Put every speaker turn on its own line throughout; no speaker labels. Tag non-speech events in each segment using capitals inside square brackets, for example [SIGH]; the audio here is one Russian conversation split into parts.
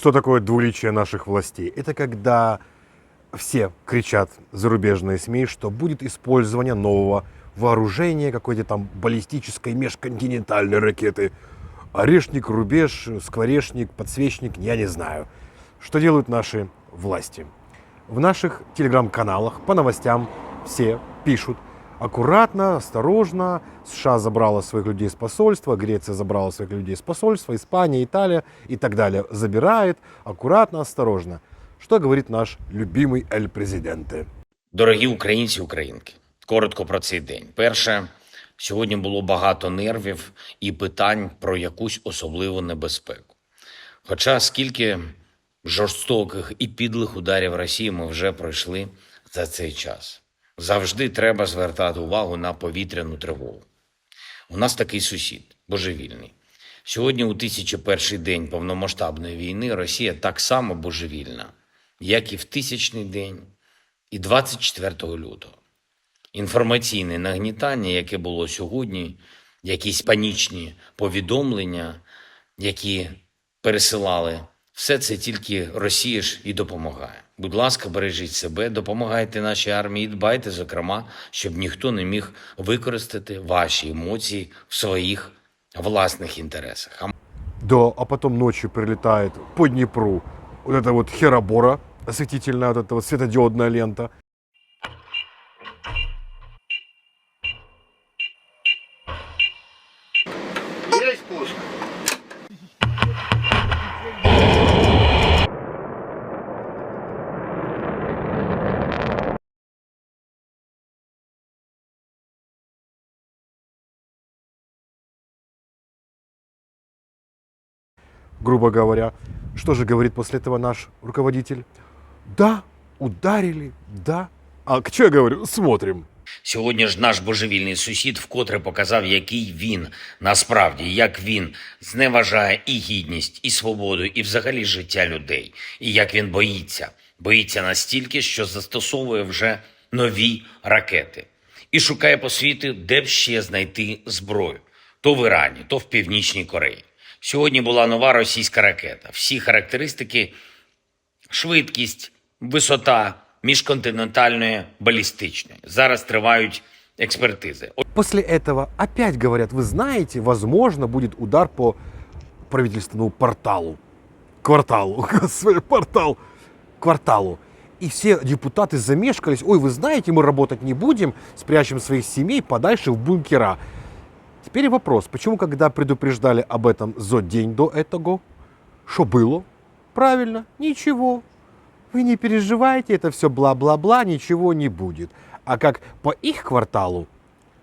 Что такое двуличие наших властей? Это когда все кричат, зарубежные СМИ, что будет использование нового вооружения, какой-то там баллистической межконтинентальной ракеты. Орешник, рубеж, скворечник, подсвечник, я не знаю. Что делают наши власти? В наших телеграм-каналах по новостям все пишут аккуратно, осторожно. США забрала своих людей с посольства, Греция забрала своих людей с посольства, Испания, Италия и так далее. Забирает аккуратно, осторожно. Что говорит наш любимый Эль Президенте?
Дорогі українці українки, коротко про цей день. Перше, сьогодні було багато нервів і питань про якусь особливу небезпеку. Хоча скільки жорстоких і підлих ударів Росії ми вже пройшли за цей час. Завжди треба звертати увагу на повітряну тривогу. У нас такий сусід, божевільний. Сьогодні, у тисячі перший день повномасштабної війни, Росія так само божевільна, як і в тисячний день, і 24 лютого. Інформаційне нагнітання, яке було сьогодні, якісь панічні повідомлення, які пересилали, все це тільки Росія ж і допомагає. Будь ласка, бережіть себе, допомагайте нашій армії, дбайте, зокрема, щоб ніхто не міг використати ваші емоції в своїх власних інтересах. А
Да, а потом ночью прилетает по Днепру вот эта вот херобора осветительная, вот эта вот светодиодная лента.
Есть пуск.
Грубо говоря. Что же говорит после этого наш руководитель? Да, ударили, да. А что я говорю? Смотрим.
Сьогодні ж наш божевільний сусід вкотре показав, який він насправді, як він зневажає і гідність, і свободу, і взагалі життя людей, і як він боїться, боїться настільки, що застосовує вже нові ракети і шукає по світу, де б ще знайти зброю, то в Ірані, то в Північній Кореї. Сьогодні була нова російська ракета. Всі характеристики швидкість, висота міжконтинентальної балістичної. Зараз тривають експертизи.
После этого опять говорят, вы знаете, возможно, будет удар по правительственному порталу. Кварталу. [LAUGHS] Господи, портал. Кварталу. И все депутаты замешкались. Ой, вы знаете, мы работать не будем, спрячем своих семей подальше в бункера. Теперь вопрос, почему, когда предупреждали об этом за день до этого, что было? Правильно, ничего. Вы не переживайте, это все бла-бла-бла, ничего не будет. А как по их кварталу,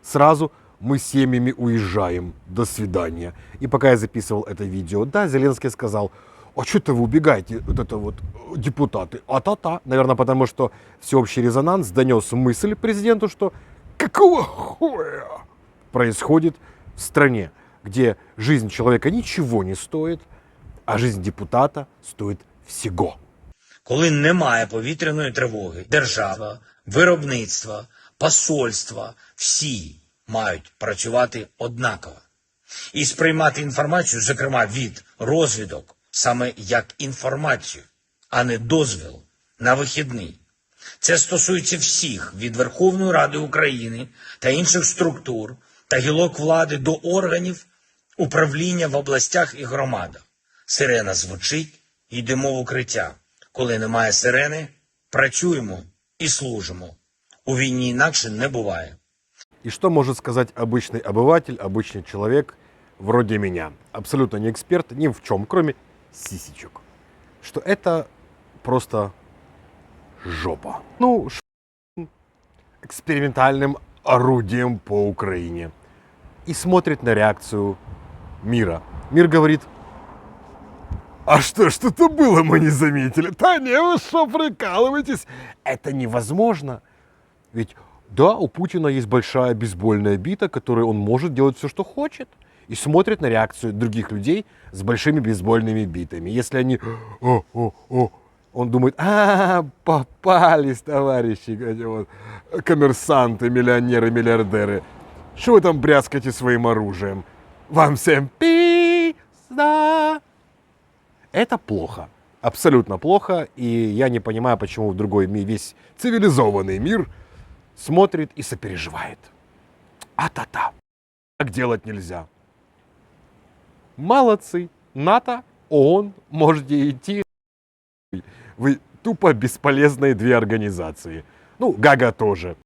сразу мы семьями уезжаем. До свидания. И пока я записывал это видео, да, Зеленский сказал, а что-то вы убегаете, вот это вот э, депутаты. А-та-та. Наверное, потому что всеобщий резонанс донес мысль президенту, что какого хуя происходит в стране, где жизнь человека ничего не стоит, а жизнь депутата стоит всего.
Коли немає повітряної тривоги, держава, виробництво, посольства, всі мають працювати однаково і сприймати інформацію, зокрема від розвідок, саме як інформацію, а не дозвіл на вихідний. Це стосується всіх від Верховної Ради України та інших структур та гілок влади до органів управління в областях і громадах. Сирена звучить, йдемо в укриття. Коли немає сирени, працюємо і служимо. У війні інакше не буває.
И что может сказать обычный обыватель, обычный человек вроде меня, абсолютно не эксперт ни в чем, кроме сисечек, что это просто жопа. Ну, ш... экспериментальным орудием по Украине. И смотрит на реакцию мира. Мир говорит, а что, что-то было, мы не заметили. Да не, вы что, прикалываетесь? Это невозможно. Ведь да, у Путина есть большая бейсбольная бита, которой он может делать все, что хочет. И смотрит на реакцию других людей с большими бейсбольными битами. Если они... О, о, о, он думает, а, попались, товарищи, вот коммерсанты, миллионеры, миллиардеры. Что вы там бряскаете своим оружием? Вам всем пизда. Это плохо. абсолютно плохо, и я не понимаю, почему другой ми- весь цивилизованный мир смотрит и сопереживает. А-та-та. Так делать нельзя. Молодцы. НАТО, ООН, можете идти. Вы тупо бесполезные две организации. Ну, Гага тоже.